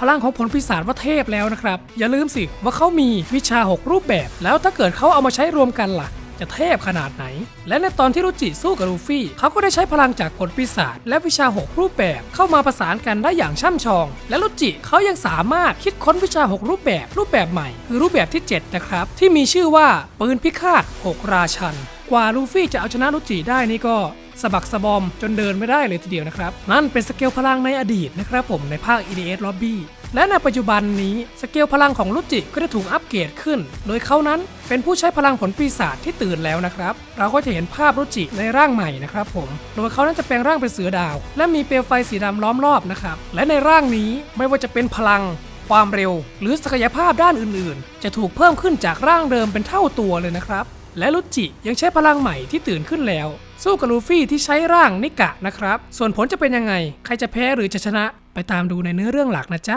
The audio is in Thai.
พลังของผลปีศาจว่าเทพแล้วนะครับ อย่าลืมสิว่าเขามีวิชา 6 รูปแบบ แล้วถ้าเกิดเขาเอามาใช้รวมกันล่ะ จะเทพขนาดไหน และในตอนที่รุจิสู้กับลูฟี่ เขาก็ได้ใช้พลังจากผลปีศาจและวิชา 6 รูปแบบ เข้ามาประสานกันได้อย่างช่ำชอง และรุจิเขายังสามารถคิดค้นวิชา 6 รูปแบบ รูปแบบใหม่ คือรูปแบบที่ 7 นะครับ ที่มีชื่อว่าปืนพิฆาต 6 ราชัน กว่าลูฟี่จะเอาชนะรุจิได้นี่ก็สะบักสะบอมจนเดินไม่ได้เลยทีเดียวนะครับ นั่นเป็นสเกลพลังในอดีตนะครับผมในภาค EDS Lobby และในปัจจุบันนี้สเกลพลังของรุจิก็ได้ถูกอัปเกรดขึ้น โดยเขานั้นเป็นผู้ใช้พลังผลปีศาจที่ตื่นแล้วนะครับ เราก็จะเห็นภาพรุจิในร่างใหม่นะครับผม โดยเขานั้นจะแปลงร่างเป็นเสือดาว และมีเปลวไฟสีดำล้อมรอบนะครับ และในร่างนี้ไม่ว่าจะเป็นพลังความเร็ว หรือศักยภาพด้านอื่นๆ จะถูกเพิ่มขึ้นจากร่างเดิมเป็นเท่าตัวเลยนะครับ และรุจิยังใช้พลังใหม่ที่ตื่นขึ้นแล้ว สู้กับลูฟี่ที่ใช้ร่างนิกะนะครับ ส่วนผลจะเป็นยังไง ใครจะแพ้หรือจะชนะ ไปตามดูในเนื้อเรื่องหลักนะจ๊ะ